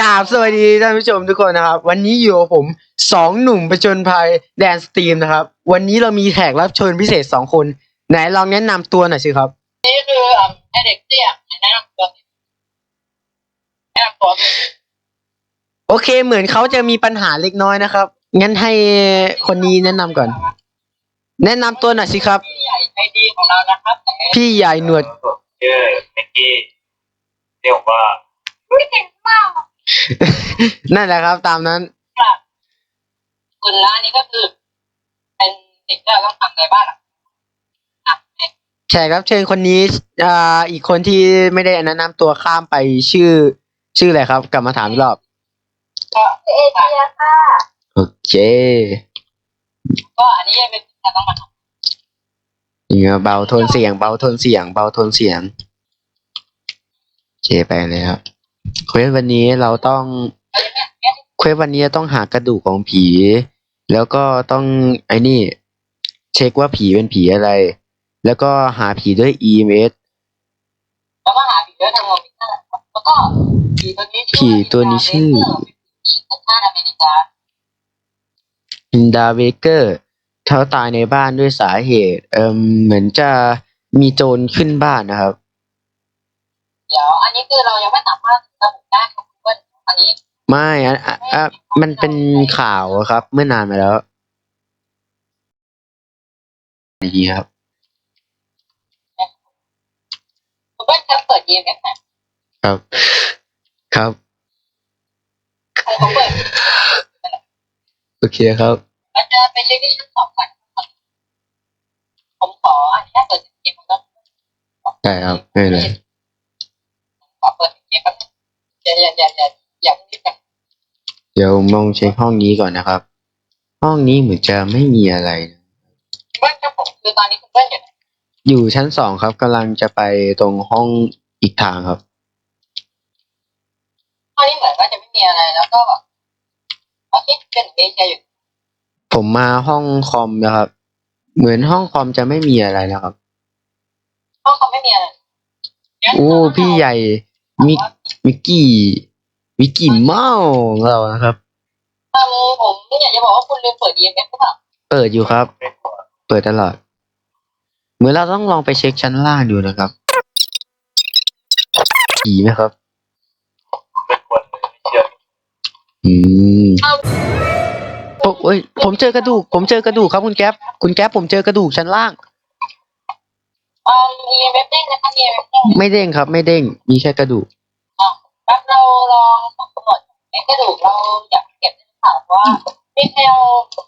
กราบสวัสดีท่านผู้ชมทุกคนนะครับ วันนี้อยู่กับผมสองหนุ่มประจนภัยแดนสตรีมนะครับ วันนี้เรามีแขกรับเชิญพิเศษสองคน ไหนลองแนะนำตัวหน่อยสิครับ นี่คืออะไอเด็กเตี้ยแนะนำตัวสิแนะนำตัวสิโอเค เหมือนเขาจะมีปัญหาเล็กน้อยนะครับ งั้นให้คนนี้แนะนำก่อน แนะนำตัวหน่อยสิครับ พี่ใหญ่ใจดีของเรานะครับแต่พี่ใหญ่หนวด ชื่อเมกกี้เรียกว่า ไม่เก่งมาก นั่นแหละครับตามนั้นคุณร้านนี้ก็คือ เป็นสิ่งที่เราต้องทำในบ้านอะอะเนี่ยแขกรับเชิญคนนี้อ่าอีกคนที่ไม่ได้แนะนำตัวข้ามไปชื่อ ชื่ออะไรครับ กลับมาถามอีกรอบก็เอเชียค่ะโอเค ก็อันนี้เป็นสิ่งที่เราต้องมาทำอย่างเงี้ยเบาโทนเสียง เบาโทนเสียง เบาโทนเสียงโอเคไปเลยครับ เควสวันนี้เราต้องเอาอย่างเงี้ยเนี่ยเควสวันนี้ต้องหากระดูกของผี แล้วก็ต้องไอ้นี่ เช็คว่าผีเป็นผีอะไร แล้วก็หาผีด้วย EMS แล้วก็หาผีด้วยทางโมบิเตอร์แล้วก็ผีตัวนี้ผีตัวนี้ชื่อผีสัญชาติอเมริกาอินดาเวเกอร์เขาตายในบ้านด้วยสาเหตุ เอ่มเหมือนจะมีโจรขึ้นบ้านนะครับเดี๋ยว อันนี้คือเรายังไม่สามารถระบุได้ครับเพื่อนอันนี้ ไม่อะอะอะมันเป็นข่าวอะครับ เมื่อนานมาแล้วนี่ครับคุณเพื่อนจะเปิด EMF ไหมครับ ครับ ใครเขาเปิดโอเคครับ มันจะไปเช็คที่ชั้นสองก่อนผมขออนุญาตเปิดเกมแล้วได้ครับไม่เป็นไรขอ เปิดเกมแป๊บนึงอย่าอย่าอย่าอย่าอย่าเพิ่งรีบกันเดี๋ยวมองเช็คห้องนี้ก่อนนะครับ ห้องนี้เหมือนจะไม่มีอะไรนะเพื่อนครับผมคือตอนนี้คุณเพื่อนอยู่ไหนอยู่ชั้นสองครับกำลังจะไปตรงห้องอีกทางครับ ตอนนี้เหมือนว่าจะไม่มีอะไรแล้วก็แบบโอเคเป็นเอเชียอยู่ผมมาห้องคอมนะครับ เหมือนห้องคอมจะไม่มีอะไรนะครับ ห้องเขาไม่มีอะไร โอ้พี่ใหญ่ มิกมิกกี้มิกกี้เมาส์ของเรานะครับทำผมไม่อยากจะบอกว่าคุณลืมเปิด EMF หรือเปล่าเปิดอยู่ครับเป็นหัวเปิดตลอด เหมือนเราต้องลองไปเช็คชั้นล่างดูนะครับผีไหมครับเป็นหัวไม่เชื่ออืมโอ้โอ้ยผมเจอกระดูก ผมเจอกระดูกครับคุณแก๊ปคุณแก๊ปผมเจอกระดูกชั้นล่างเอ่อ EMF เด้งนะคะ EMF เด้งไม่เด้งครับ ไม่เด้ง มีแค่กระดูกแป๊บเราลองสำรวจไอ้กระดูกเราอยากเก็บได้หรือเปล่าเพราะว่าดีเทล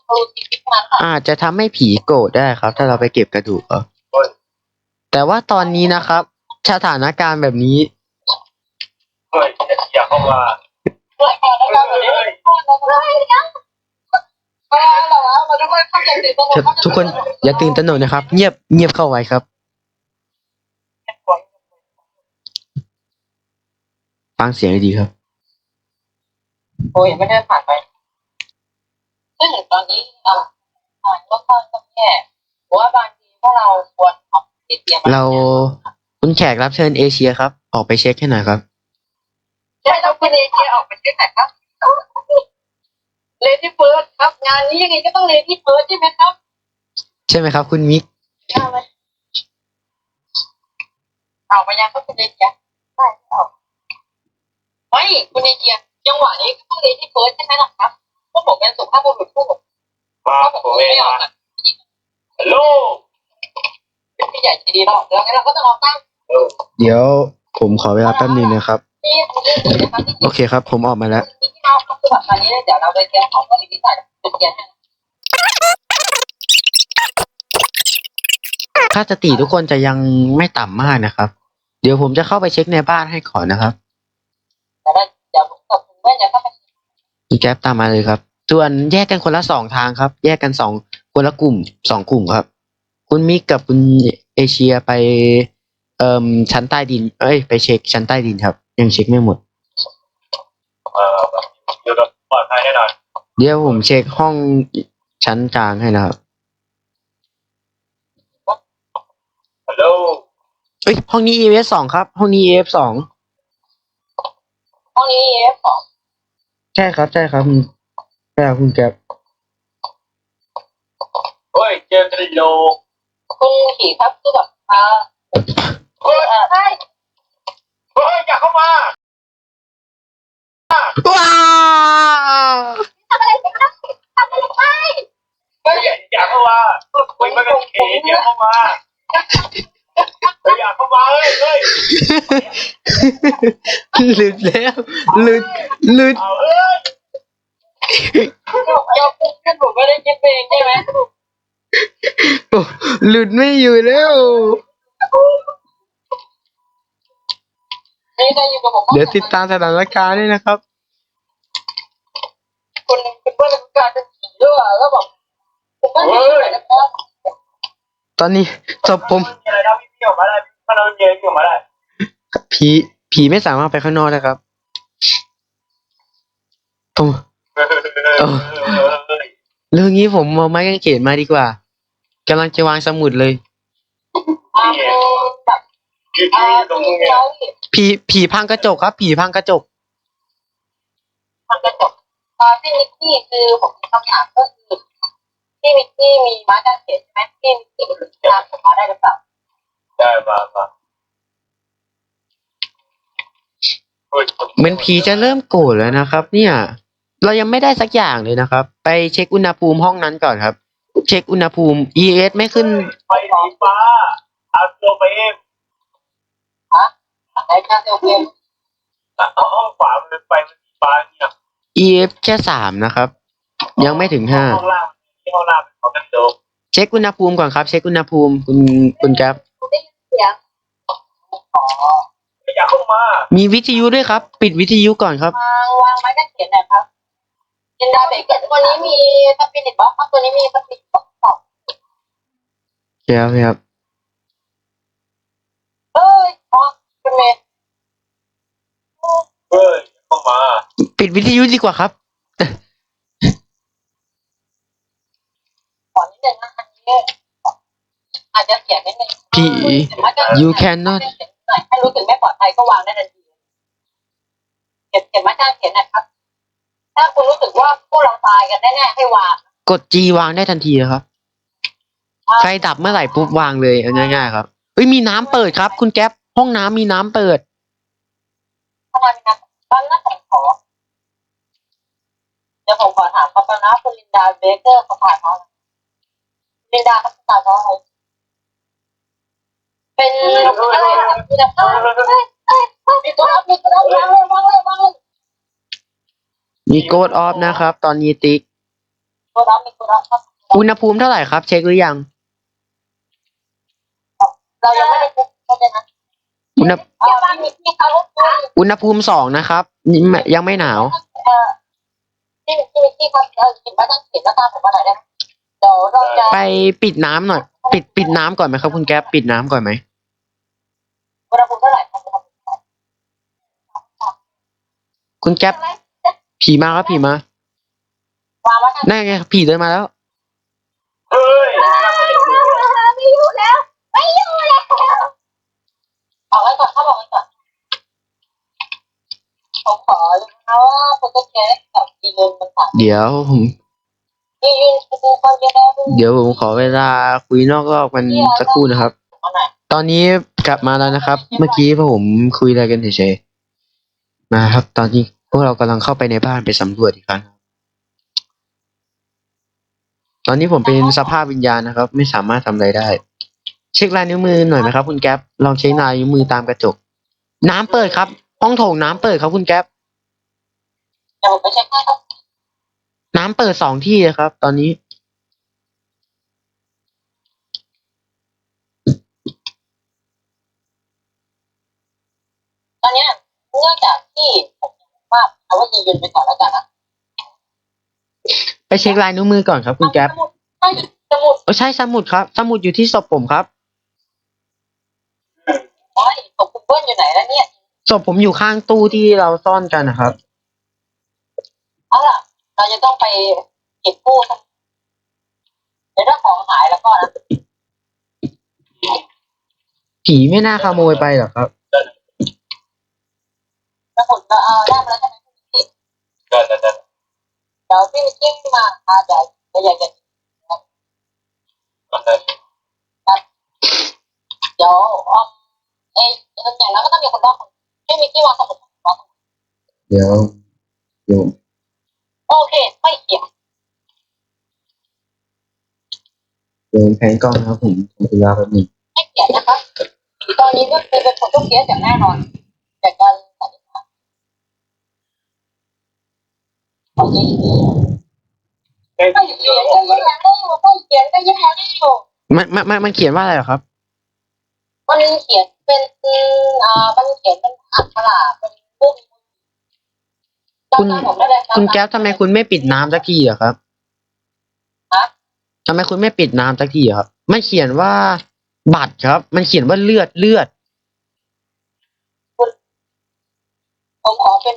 รูทีพิกมาค่ะอาจจะทำให้ผีโกรธได้ครับ ถ้าเราไปเก็บกระดูกครับแต่ว่าตอนนี้นะครับ สถานการณ์แบบนี้เฮ้ยอย่าเข้ามาเปิดก่อนแล้วเราเปิดได้เลยเราเราเราทุกคนเข้าใจตื่นตัวครับทุกคนอย่าตื่นตระหนกนะครับ เงียบเงียบเข้าไว้ครับ ฟังเสียงให้ดีครับ โอ้ยไม่ได้ผ่านไปซึ่งตอนนี้เราอ่านก็ค่อนข้างแย่เพราะว่าบางทีพวกเราควรออกเตรียมเราคุณแขกรับเชิญเอเชียครับ ออกไปเช็คให้หน่อยครับใช่เราคุณเอเชียออกไปเช็คหน่อยครับเลดี้เฟิร์สครับ งานนี้ยังไงก็ต้องเลดี้เฟิร์สใช่ไหมครับ ใช่ไหมครับ คุณมิกเอาไปเอาไปยังก็คุณเอเชียใช่เอา ไม่คุณเอเชียจังหวะนี้ก็ต้องเลดี้เฟิร์สใช่ไหมล่ะครับพวกผมเป็นสุภาพบุรุษพวกผมมาพวกผมผมไม่เองออกนะอะฮัลโหลเป็นพี่ใหญ่ใจดีเราแล้วงั้นเราก็ต้องเอาตั้งเออเดี๋ยวผมขอเวลาแป๊บนึงนะครับที่คุณเอเชียนะครับที่โอเคครับ ผมออกมาแล้วที่เราก็คือแบบอันนี้เดี๋ยวเราไปเตรียมของก็มีที่ใส่จุดเทียนให้ค่าสติทุกคนจะยังไม่ต่ำมากนะครับ เดี๋ยวผมจะเข้าไปเช็คในบ้านให้ก่อนนะครับ แต่ว่าเดี๋ยวผมกับคุณเพื่อนจะเข้าไปคุณแก๊ปตามมาเลยครับ ส่วนแยกกันคนละสองทางครับ แยกกันสองคนละกลุ่มสองกลุ่มครับ คุณมิกกับคุณเอเชียไป เอ่มชั้นใต้ดิน เอ้ย ไปเช็คชั้นใต้ดินครับ ยังเช็คไม่หมด เออเดี๋ยวเราปลอดภัยแน่นอนเดี๋ยวผมเช็คห้องชั้นกลางให้นะครับ ฮัลโหล เอ้ยห้องนี้ EF สองครับ ห้องนี้ EF สอง ห้องนี้เอฟสองใช่ครับใช่ครับคุณใช่ครับคุณแก๊ปเฮ้ยเจอกระโหลกคุณขี่ครับคือแบบอ่าเฮ้ยเออใช่เฮ้ยอย่าเข้ามาว้าวทำอะไรกันนะทำอะไรไปเฮ้ยอย่าอย่าเข้ามาเฮ้ยมันเป็นเขตอย่าเข้ามาเฮ้ยอย่า เข้ามาเฮ้ยเฮ้ยหลุดแล้วหลุดหลุดเอาเฮ้ยเดี๋ยวคุณผมไม่ได้คิดเองใช่ไหมโอ้หลุดไม่อยู่แล้ว นี่จะอยู่กับผมเดี๋ยวติดตามสถานการณ์ด้วยนะครับคุณคุณเพื่อนคุณการจะขี่ด้วยแล้วบอกผมก็ขี่ไปนะครับตอนนี้ศพผม มีอะไรนะวิ่งออกมาได้ ถ้าเราเย็นออกมาได้ผีผีไม่สามารถไปข้างนอกนะครับโอ้เออเรื่องนี้ผมเอาไม้กางเขนมาดีกว่ากำลังจะวางสมุดเลยอ่าแบบยืนอ่าตรงที่นี้เราผีผีพังกระจกครับ ผีพังกระจกทำกระจกอ่าที่มิกกี้คือผมมีคำถามก็คือที่มิกกี้มีม้ากางเขนใช่ไหมที่มิกกี้ตามผมมาได้หรือเปล่า ได้มามาเฮ้ยเหมือนผีจะเริ่มโกรธแล้วนะครับ เนี่ย เรายังไม่ได้สักอย่างเลยนะครับ ไปเช็คอุณหภูมิห้องนั้นก่อนครับ เช็คอุณหภูมิ ES ไม่ขึ้นไฟสีฟ้าอัพโลไปเองไอ้การเซลเกมเอาห้องขวามันไฟมันสีฟ้าเนี่ย EF แค่สามนะครับ ยังไม่ถึงห้าห้องล่างที่ห้องล่างเป็นของกระจกเช็คอุณหภูมิก่อนครับ เช็คอุณหภูมิคุณคุณแก๊ปได้ยินเสียงอ๋ออย่าเข้ามามีวิทยุด้วยครับ ปิดวิทยุก่อนครับ วางวางไม้กางเขนหน่อยครับจินดาเบเกอร์ตัวนี้มีสปิริตบ็อกซ์ตัวนี้มีสปิริตบ็อกซ์เดี๋ยวครับ เอ้ยอ๋อเป็นเมนเฮ้ยเข้ามา ปิดวิทยุดีกว่าครับ ขอนิดนึงนะอันนี้อาจ จะเสียนิดนึงผี you cannot ให้รู้สึกไม่ปลอดภัยก็วางได้ทันทีเก็บเก็บไม้กางเขนนะครับ ถ้าคุณรู้สึกว่าพวกเราตายกันแน่ๆให้วาง กด G วางได้ทันทีเลยครับ ไฟดับเมื่อไหร่ปุ๊บวางเลยเอาง่ายๆครับเฮ้ยมีน้ำเปิดครับ คุณแก๊ปห้องน้ำมีน้ำเปิด ทำไมมีนะตอนนั้นผมขอเดี๋ยวผมขอถามเขาตอนนะคุณลินดาเบเกอร์เขาถ่ายเพราะอะไรลินดาเขาถ่ายเพราะอะไร เป็นอะไรนะมีแต่เอ้ยเอ้ยเอ้ยเอ้ยมีตัวรับมีตัวรับวางเลยวางเลยวางเลยมีโกดออฟนะครับ ตอนนี้ติ๊กตัวรับมีตัวรับครับอุณหภูมิเท่าไหร่ครับ เช็คหรือยังเรายังไม่ได้คุกเขาเลยนะอุณหอ่าบ้านมีที่เขาคุยอุณหภูมิสองนะครับนี่ไม่ยังไม่หนาว เอ่อที่ที่ที่ครับเออกินไม้กางเขนแล้วตามผมมาหน่อยได้ไหมเดี๋ยวเราจะไปปิดน้ำหน่อย ปิดปิดน้ำก่อนไหมครับ คุณแก๊ปปิดน้ำก่อนไหม อุณหภูมิเท่าไหร่ครับคุณแก๊ปผีมาครับผีมาวางไว้กันนั่นไงครับผีเดินมาแล้ว เฮ้ยไม่อยู่แล้วไม่อยู่แล้วออกไว้ก่อนครับออกไว้ก่อนผมขอเลยนะว่าโปรเจกต์กับอีเวนต์มันต่างเดี๋ยวผมอีเวนต์คือคนจะได้ดูเดี๋ยวผมขอเวลาคุยนอกรอบกันสักครู่นะครับอันไหน ตอนนี้กลับมาแล้วนะครับ เมื่อกี้พวกผมคุยอะไรกันเฉยๆมาครับ ตอนนี้พวกเรากำลังเข้าไปในบ้านไปสำรวจอีกครั้งครับตอนนี้ผมเป็นสภาพวิญญาณนะครับ ไม่สามารถทำอะไรได้ เช็คลายนิ้วมือหน่อยไหมครับ คุณแก๊ปลองเช็คลายนิ้วมือตามกระจก น้ำเปิดครับ ห้องโถงน้ำเปิดครับคุณแก๊ปเดี๋ยวผมไปเช็คให้ครับน้ำเปิดสองที่เลยครับ ตอนนี้ อนเนี้ยเนื่องจากที่ผมว่าเอาว่าอีเวนต์ไปก่อนแล้วกันนะไปเช็คลายนิ้วมือก่อนครับ คุณแก๊ปใช่สมุดเออใช่สมุดครับ สมุดอยู่ที่ศพผมครับโอ้ยตกคุณเบิ้ลอยู่ไหนแล้วเนี่ยศพผมอยู่ข้างตู้ที่เราซ่อนกันนะครับเอาล่ะ เราจะต้องไปเก็บกู้ทั้งเดี๋ยวถ้าของหายแล้วก็นะผีไม่น่าขโมยไปหรอกครับ สมุดเราเอาได้มาแล้วใช่ไหมพี่เดินเดินเดินเดี๋ยวพี่จิ้มาอ่าเดี๋ยวเดี๋ยวอยากจะมันเดินเดี๋ยวออมเอยอย่างนั้นก็ต้องมีคนรอบพี่มิกกี้วางสมุดวางสมุดเดี๋ยวเดี๋ยวโอเค ไม่เขียนเดี๋ยวแพนกล้องนะครับผมผมจะลาแป๊บนึงไม่เขียนนะคะตอนนี้ก็เป็นเป็นคนทุกเคสอย่างแน่นอนจากการ สันนิษฐานโอเคเฮ้ยไม่เขียนก็ยังได้อยู่ไม่เขียนก็ยังได้อยู่มันมันมันมันเขียนว่าอะไรเหรอครับมันเขียนเป็นอ่ามันเขียนเป็นอักขระเป็นรูปคุณ จำผมได้เลยรับคุณแก๊ปทำไมคุณไม่ปิดน้ำสักทีอะครับฮะทำไมคุณไม่ปิดน้ำสักทีอะครับ มันเขียนว่าบัตรครับ มันเขียนว่าเลือดเลือด ผมขอเป็น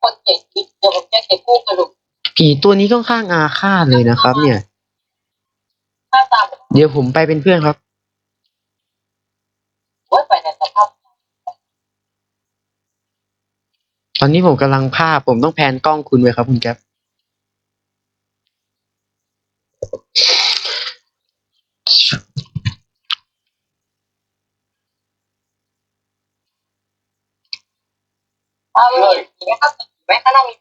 คนเจ็บเดี๋ยวผมจะเก็บกู้กระดูกผีตัวนี้ค่อนข้างอาฆาตเลยนะครับ เนี่ย ถ้าตามเดี๋ยวผมไปเป็นเพื่อนครับว่าไปในสภาพตอนนี้ผมกำลังภาพผมต้องแพนกล้องคุณไว้ครับ คุณแก๊ปเอาเลยอย่างนี้ครับ ไว้ข้างนอกมี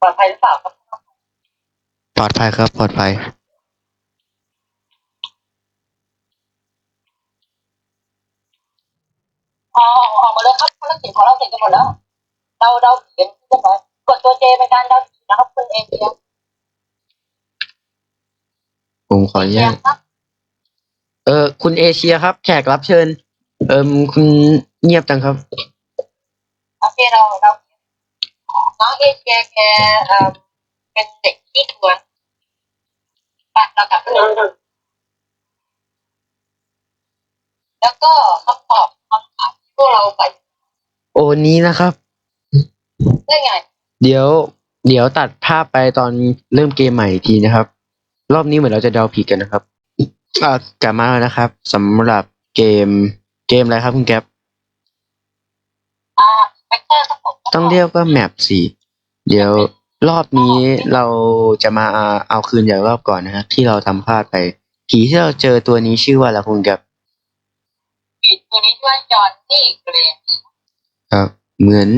ปลอดภัยหรือเปล่าครับปลอดภัยครับ ปลอดภัยอ๋อออกมาเลยครับภารกิจของเราเสร็จกันหมดแล้ว เราเราเขียนเรียบร้อยกดตัวเจเป็นการเดาผีนะครับคุณเอเชียผมขออนุเชียญาต ครับ เออ คุณเอเชียครับ แขกรับเชิญ เอิมคุณเงียบจังครับ โอเคเราเราน้องเอเชียแกเอ่อเป็นเด็กที่กวนไปเรากลับไปเลยแล้วก็คำตอบคำถามที่พวกเราไปโอ้นี้นะครับ ได้ไงเดี๋ยว เดี๋ยวตัดภาพไปตอนเริ่มเกมใหม่อีกทีนะครับ รอบนี้เหมือนเราจะเดาผิดกันนะครับอ่ากลับมาแล้วนะครับสำหรับเกม เกมอะไรครับคุณแก๊ปอ่าแฟกเตอร์ครับผมต้องเรียกว่าแมปสี่เดี๋ยวรอบนี้เราจะมาเอาคืนจากรอบก่อนนะครับที่เราทำพลาดไป ผีที่เราเจอตัวนี้ชื่อว่าอะไรคุณแก๊ปผิดตัวนี้ชื่อว่าจอห์นนี่เกรนครับ เหมือน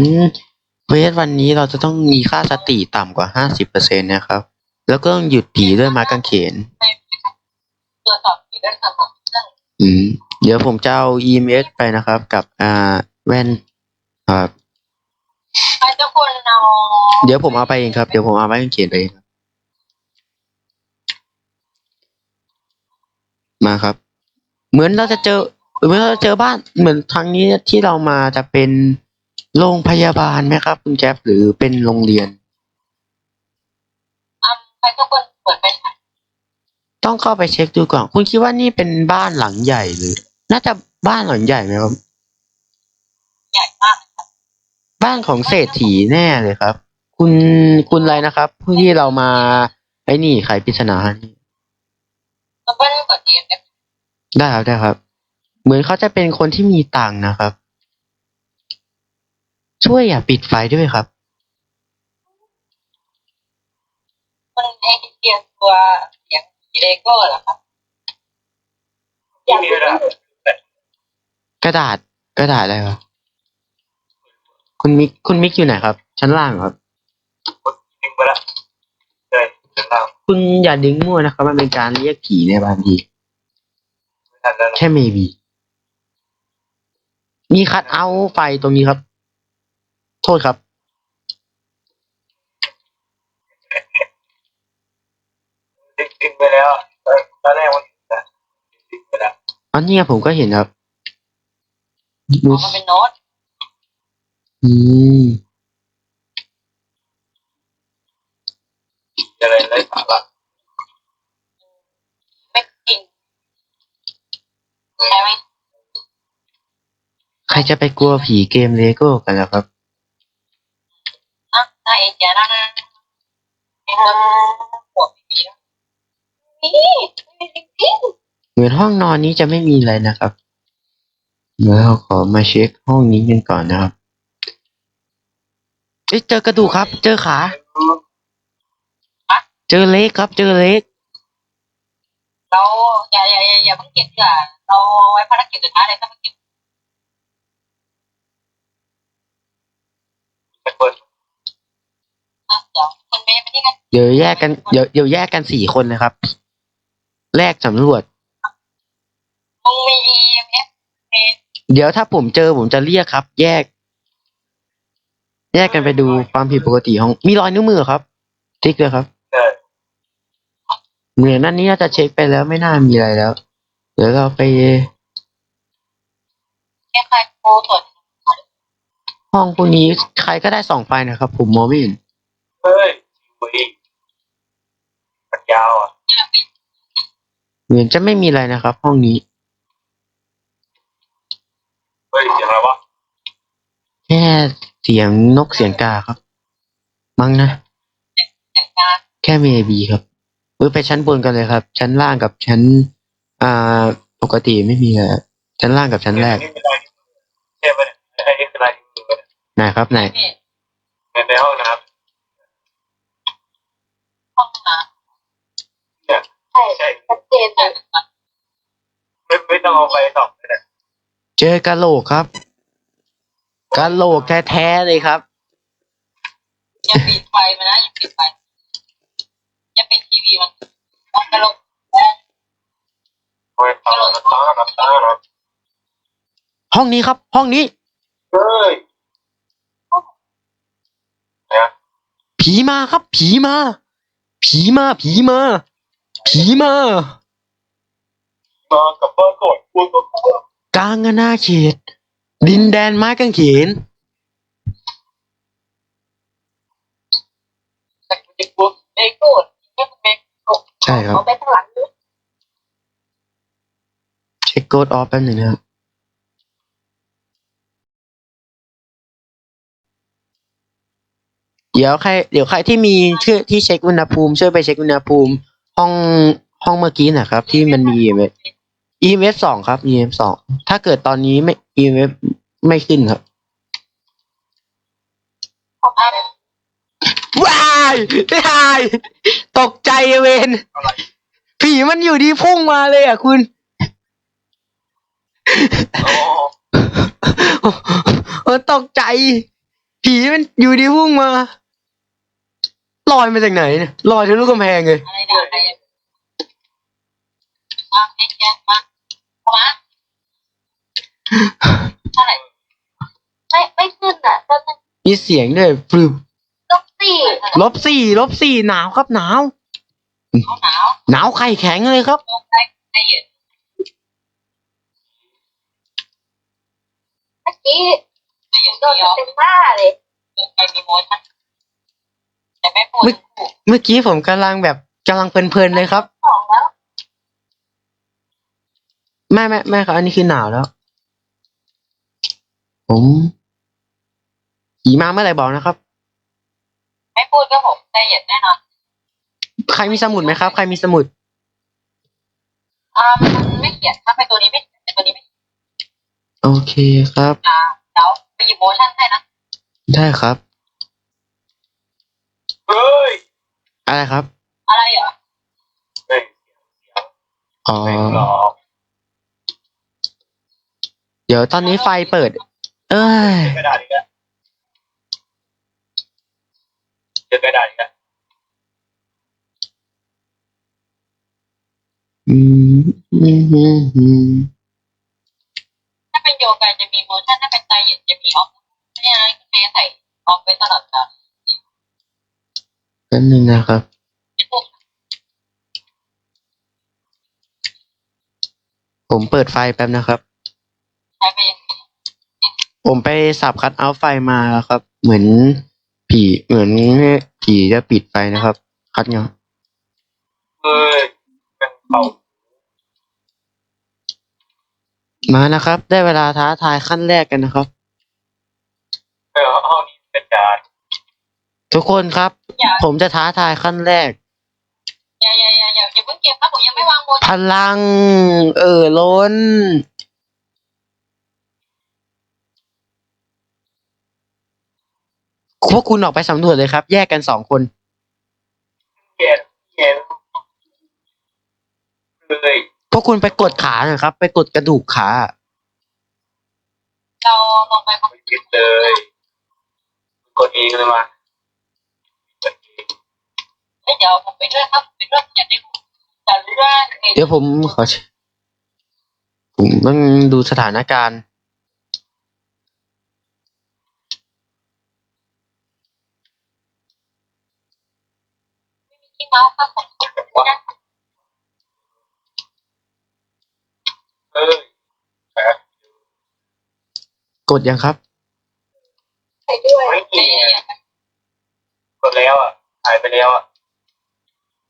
เควสวันนี้เราจะต้องมีค่าสติต่ำกว่าห้าสิบเปอร์เซ็นนะครับ แล้วก็ต้องหยุดผีด้วยไม้กางเขนตรวจสอบผิดด้วยคำบอกเรื่องอืม เดี๋ยวผมจะเอา EMS ไปนะครับ กับอ่าแว่นครับใครทุกคนเอาเดี๋ยวผมเอาไปเองครับ เดี๋ยวผมเอาไม้กางเขนไปเองครับมาครับ เหมือนเราจะเจอ เหมือนเราจะเจอบ้านเหมือนทางนี้ที่เรามาจะเป็นโรงพยาบาลไหมครับ คุณแก๊ปหรือเป็นโรงเรียนอ่าใครทุกคนเปิดไปค่ะต้องเข้าไปเช็คดูก่อน คุณคิดว่านี่เป็นบ้านหลังใหญ่หรือ น่าจะบ้านหลังใหญ่ไหมครับ ใหญ่มากบ้านของเศรษฐีแน่เลยครับ คุณคุณอะไรนะครับผู้ที่เรามาไอ้นี่ไขปริศนานี่แล้วก็กดเอฟได้ครับได้ครับ เหมือนเขาจะเป็นคนที่มีตังค์นะครับ ช่วยอย่าปิดไฟด้วยครับมันเอเชียตัวเสียงเลโก้เหรอครับที่มีเวลา กระดาษกระดาษอะไรครับคุณมิกคุณมิกอยู่ไหนครับ ชั้นล่างเหรอครับดึงไปแล้วเดินเดินล่างคุณอย่าดึงมั่วนะครับ มันเป็นการเรียกผีในบางทีไม่ทันแล้วแค่ maybe มีคัดเอาท์ไฟตรงนี้ครับ โทษครับ ดึงดึงไปแล้วตอนแรกมันดึงไปแล้ว อันนี้ผมก็เห็นครับ ดูมันเป็นโน้ตอืมอะไรไรสาระไม่จริงใช่ไหมใครจะไปกลัวผีเกมเลโก้กันล่ะครับอะน่าเอเชียนะนะเป็นคนหัวผีนะนี่จริงเหมือนห้องนอนนี้จะไม่มีอะไรนะครับ เดี๋ยวเราขอมาเช็คห้องนี้กันก่อนนะครับ เอ้ยเจอกระดูกครับ เจอขา เจอเล็กครับ เจอเล็ก เราอย่าอย่าอย่าอย่าเพิ่งเก็บดีกว่าเราไว้ภารกิจสุดท้ายเลยถ้าไม่เก็บไปเปิดนะเดี๋ยวคุณเมย์ไปที่กันเดี๋ยวแยกกัน เดี๋ยวเดี๋ยวแยกกันสี่คนนะครับแลกสำรวจ มึงมี EMF เดี๋ยวถ้าผมเจอผมจะเรียกครับ แยก แยกกันไปดูความผิดปกติของมีรอยนิ้วมือครับติ๊กเลยครับเออเหมือนนั่นนี้น่าจะเช็คไปแล้วไม่น่ามีอะไรแล้ว เดี๋ยวเราไปแค่ใครโปรตรวจห้องพวกนี้ใครก็ได้ส่องไฟนะครับ ผมมองไม่เห็นเฮ้ยคุยมันยาวอะเหมือนจะไม่มีอะไรนะครับ ห้องนี้ เฮ้ยเสียงอะไรวะแค่เสียงนกเสียงกาครับ มั้งนะอย่างการแค่เมบีครับเออไปชั้นบนกันเลยครับ ชั้นล่างกับชั้น อ่า ปกติไม่มีอะไรชั้นล่างกับชั้นแรกนี่เป็นลายนิ้วมือใช่ไหมเนี่ยไอ้นี่คือลายนิ้วมือเนี่ยไหนครับไหนพี่ในในห้องน้ห้องน้ำเนี่ยำใช่ใช่ชัดเจนเลยไม่ไม่ต้องเอาไปส่องเลยนะ เจอกะโหลกครับกะโหลกแท้ๆเลยครับ อย่าปิดไฟมันนะอย่าปิดไฟอย่าปิดทีวีมันมันกระโหลกเอาไปตาตาตาตาตาห้องนี้ครับ ห้องนี้เฮ้ยเนี่ยผีมาครับ ผีมา ผีมา ผีมา ผีมามากับเบอร์กดคุณก็กลัว กลางอาณาเขต ดินแดนไม้กางเขนใช่ครับเอาไปข้างหลังดูเช็คโกดออฟแป๊บหนึ่งนะครับเดี๋ยวใครเดี๋ยวใครที่มีชื่อที่เช็คอุณหภูมิช่วยไปเช็คอุณหภูมิ ห้องห้องเมื่อกี้นะครับ ที่มันมี EMF EMF สองครับ EMF สองถ้าเกิดตอนนี้ไม่ EMF ไม่ขึ้นครับเอาไปว้ายตาย ตกใจเวนอะไรผีมันอยู่ดีพุ่งมาเลยอะคุณอ๋อเออตกใจ ผีมันอยู่ดีพุ่งมา ลอยมาจากไหนเนี่ยลอยทะลุกำแพงเลยอะไรด่าใครอะมาเอ็กแกมาเข้ามาเท่าไหร่ไม่ไม่ขึ้นอะก็ต้อง มีเสียงด้วยปรึบลบสี่ลบสี่ลบสี่หนาวครับหนาวเขาหนาวหนาวไข่แข็งเลยครับลงได้ได้เย็นเมื่อกี้โดนเต็มหน้าเลยใครมีโมชั่นแต่ไม่พูดถูกเมื่อกี้ผมกำลังแบบกำลังเพลินๆเลยครับสองแล้วไม่ไม่ไม่ครับอันนี้คือหนาวแล้ว ผม ผีมาเมื่อไหร่บอกนะครับ ไม่พูดก็ผมใจเย็นแน่นอนใครมีสมุดไหมครับ ใครมีสมุดอ่ามันไม่เขียนถ้าเป็นตัวนี้ไม่เขียนแต่ตัวนี้ไม่โอเคครับ อ่าเดี๋ยวไปหยิบโมชั่นให้นะได้ครับ เฮ้ยอะไรครับ อะไรเหรอเฮ้ยอ๋อ ไม่หรอกเดี๋ยวตอนนี้ไฟเปิด เอ้ยเจอกระดาษอีกแล้วเจอกระดาษอีกแล้วอืมอืมอืมอืมถ้าเป็นโยกาจะมีโมชั่นถ้าเป็นใจเย็นจะมีออฟไม่ใช่คุณเมย์ใส่ออฟไปตลอดเวลาแป๊บนึงนะครับ ผมเปิดไฟแป๊บนะครับ ใช้ไป ผมไปสับคัดเอาท์ไฟมาแล้วครับ เหมือน ผีเหมือนผีจะปิดไฟนะครับ คัดเงาเฮ้ยเป็นเขามานะครับ ได้เวลาท้าทายขั้นแรกกันนะครับเออห้องนี้เป็นจานทุกคนครับอย่าผมจะท้าทายขั้นแรกอย่าอย่าอย่าอย่าอย่าเพิ่งเก็บครับผมยังไม่วางบนพลัง เออล้น พวกคุณออกไปสำรวจเลยครับ แยกกันสองคน เขียนเขียนเลยพวกคุณไปกดขาหนะครับ ไปกดกระดูกขา เราลงไปบนไม่คิดเลย กดเองเลยมากดเองเฮ้ยเดี๋ยวผมไปด้วยครับไปด้วยอย่าได้แต่เรื่องเดี๋ยวผมขอผมต้องดูสถานการณ์ ที่เมาส์ครับผมไม่ได้ เออแปะ กดยังครับ ไปด้วยไม่มีอะกดแล้วอะ หายไปแล้วอะ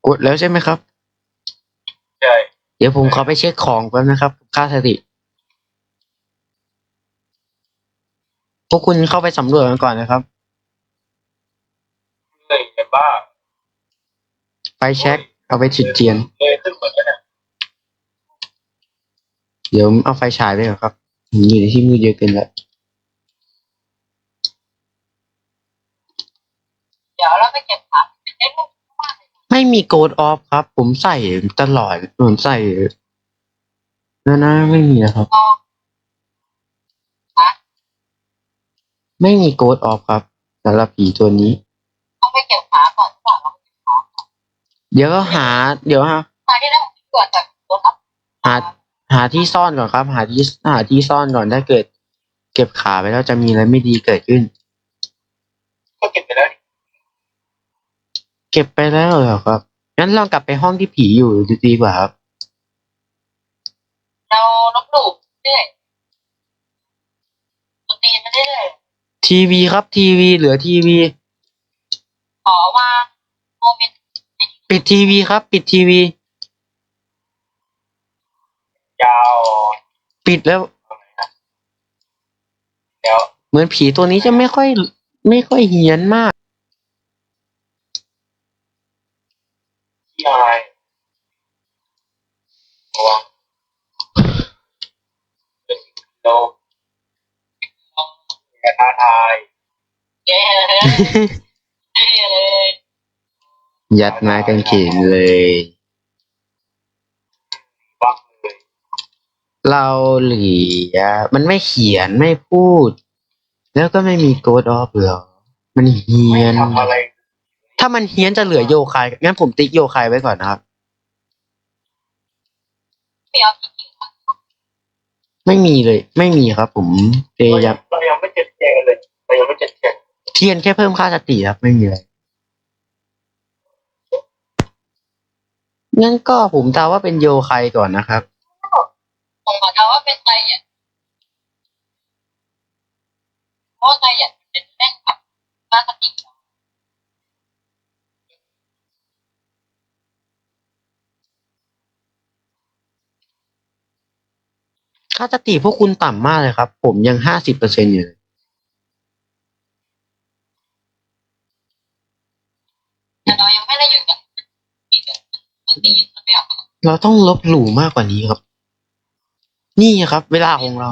กดแล้วใช่ไหมครับ ใช่ เดี๋ยวผมขอไปเช็คของแป๊บนะครับ ค่าสติพวกคุณเข้าไปสำรวจกันก่อนนะครับ เลยไอ้บ้า ไปเช็คเอาไปจุดเทียนเลยขึ้นหมดแล้วนะเดี๋ยวเอาไฟฉายไปก่อนครับผมอยู่ในที่มืดเยอะเกินแล้วเดี๋ยวเราไปเก็บครับได้ลูกมากเลยไม่มีโกดออฟครับ ผมใส่ตลอดผมใส่นะนะไม่มีนะครับลองไม่มีโกดออฟครับสำหรับผีตัวนี้ ต้องไปเก็บขาก่อนดีกว่า เราไปเก็บขาเดี๋ยวก็หา เดี๋ยวฮะขาที่ได้ผมตรวจจากรถครับหาหาที่ซ่อนก่อนครับ หาที่หาที่ซ่อนก่อนถ้าเกิด เก็บขาไปแล้วจะมีอะไรไม่ดีเกิดขึ้น ก็เก็บไปแล้วนี่เก็บไปแล้วเหรอครับงั้นลองกลับไปห้องที่ผีอยู่ดีกว่าครับ เราลบหลู่เรื่อยดนตรีมาเรื่อยทีวีครับทีวีเหลือทีวีขอวางโมเมนต์ ปิดทีวีครับ ปิดทีวี ยาวปิดแล้วทำไมนะเดี๋ยวเหมือนผีตัวนี้จะไม่ค่อย ไม่ค่อยเฮี้ยนมาก ที่อะไรระวังเป็นโลอย่าท้าทาย เย้เลยเย้เลย ยัดไม้กางเขนเลยบักเลย เราเหลียมันไม่เขียนไม่พูด แล้วก็ไม่มีโกดออฟเหรอ มันเฮี้ไม่ยนทำอะไรถ้ามันเฮี้ยนจะเหลือโยคาย งั้นผมติ๊กโยคายไว้ก่อนนะครับ ไม่เอาจริงไม่มีเลย ไม่มีครับผมพยายามเรายังไม่เจ็ดแจกันเลยเรายังไม่เจ็ดแจกเทียนแค่เพิ่มค่าสติครับ ไม่มีอะไงั้นก็ผมเดาว่าเป็นโยคายก่อนนะครับๆผมบอกเขาว่าเป็นใจอะเพราะใจอะเป็นแม่งกับมาสติค่าสติพวกคุณต่ำมากเลยครับ ผมยังห้าสิบเปอร์เซ็นอยู่เลย แต่เรายังไม่ได้หยุดกับดนตรีมันไม่ออก เราต้องลบหลู่มากกว่านี้ครับ นี่ครับ เวลาของเรา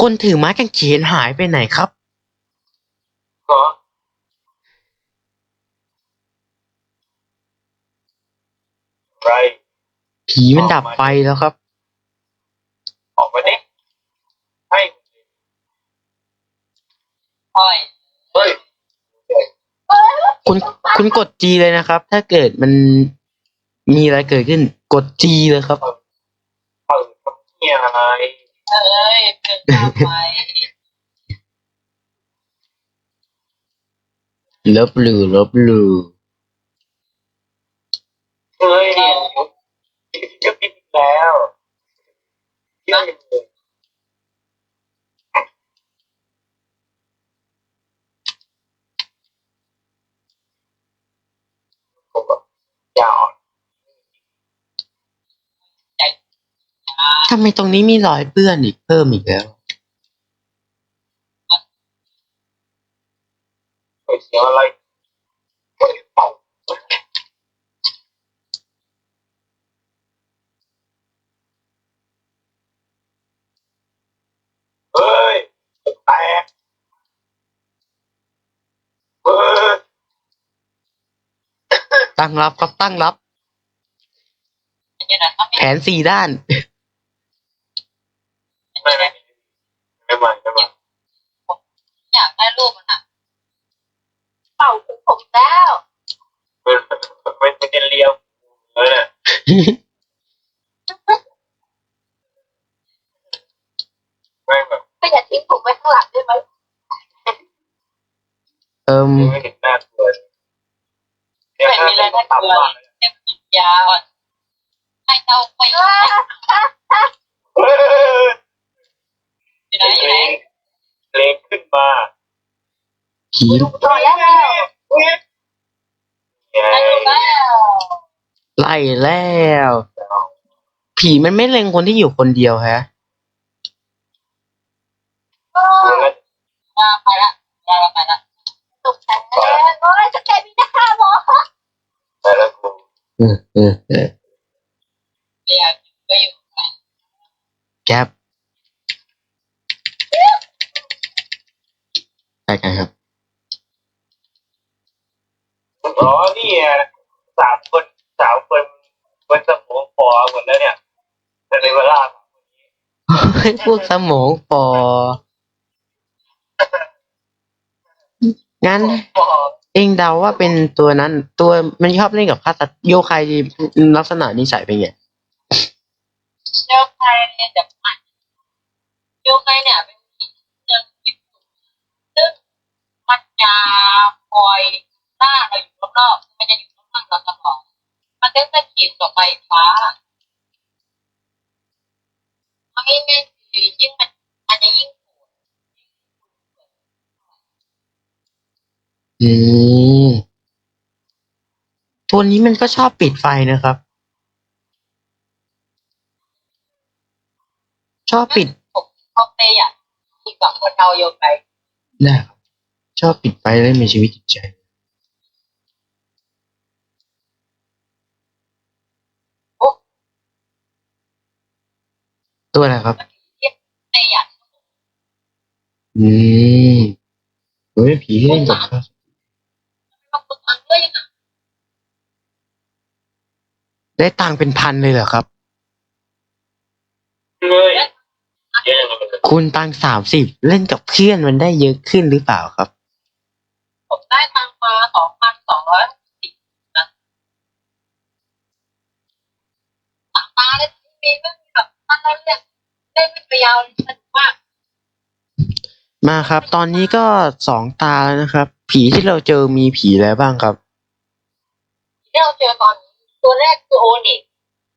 คนถือไม้กางเขนหายไปไหนครับก็ไรผีมันดับไฟแล้วครับ ออกมาดิให้ ปล่อยเฮ้ยคุณคุณกด G เลยนะครับ ถ้าเกิดมันมีอะไรเกิดขึ้น กด G เลยครับ เปิดทำเนี่ยอะไรเอ้ยเกินตามไปลบหลู่ลบหลู่เฮ้ยจะปิดแล้วเยี่ยมเลยผมแบบยาว ถ ทำไมตรงนี้มีรอยเปื้อนอีกเพิ่มอีกแล้วเฮ้ยเสียงอะไรเฮ้ยเป่าเฮ้ยแตกเฮ้ยตั้งรับครับตั้งรับอันนี้นะถ้าแผนสี่ด้าน ไม่ไม่ไม่ไม่ไม่ไม่อยากได้รูปมันอะเป่าถึงผมแล้วไม่ไม่ไม่ได้เลี้ยวเลยเนี่ยไม่แบบก็อย่าทิ้งผมไว้ข้างหลังได้ไหมเอิมไม่เห็นหน้าตัวเนี่ยไม่มีอะไรน่ากลัวต่ำมากเต็มจิตยาอ่อนให้เอาไป เฮ้ยอยู่ไหนอยู่ไหนเลงขึ้นมาผีต่อแล้วไงได้ดูแล้วไล่แล้ว ผีมันไม่เล็งคนที่อยู่คนเดียวฮะมาไปละมาละไปละตกใจแล้วโอ้ยจะแกมีหน้าหมอไปแล้วกูเออเออเออเดี๋ยวก็อยู่แก๊ป ไปกันครับอ๋อนี่ไงสามคนสามคนคนสมองพอหมดแล้วเนี่ยแต่ในเวลาพวกสมองปองั้นพอเองเดาว่าเป็นตัวนั้น ตัวมันชอบเล่นกับฆาตโยใครลักษณะนิสัยเป็นไงโยกใครเนี่ยจะผ่านโยกใครเนี่ยเป็นผีเราอยู่รอบๆมันจะอยู่ข้างๆเราตลอดมันก็จะขีดกับไฟฟ้าเอาง่ายๆคือยิ่งมันมันจะยิ่งโหดอืมตัวนี้มันก็ชอบปิดไฟนะครับ ชอบปิดผมชอบเตะอะที่กับคนเอาโยกไปนะครับชอบปิดไฟและมีชีวิตจิตใจ ตัวอะไรครับเตะอะอืมโอ้ยผีที่เล่นกับข้ามันต้องทำด้วยยังไงได้ตังค์เป็นพันเลยเหรอครับเลยเยอะเลยคุณตังสามสิบเล่นกับเพื่อนมันได้เยอะขึ้นหรือเปล่าครับ ผมได้ตังค์มาสองพันสองร้อยสิบนะตาตาเลยที่มี ไม่มีแบบตั้งแต่เล่นเล่นไม่ไปยาวเลยสนุกมากมาครับ ตอนนี้ก็สองตาแล้วนะครับ ผีที่เราเจอมีผีอะไรบ้างครับ ที่เราเจอตอนนี้ตัวแรกคือโอนิก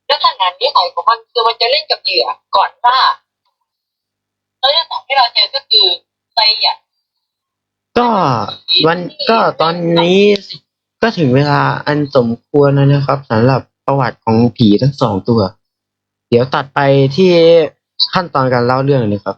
ลักษณะนิสัยของมันคือมันจะเล่นกับเหยื่อก่อนล่าแล้วที่สองที่เราเจอก็คือไซอะก็วันก็ตอนนี้ก็ถึงเวลาอันสมควรแล้วนะครับสำหรับประวัติของผีทั้งสองตัว เดี๋ยวตัดไปที่ขั้นตอนการเล่าเรื่องเลยครับ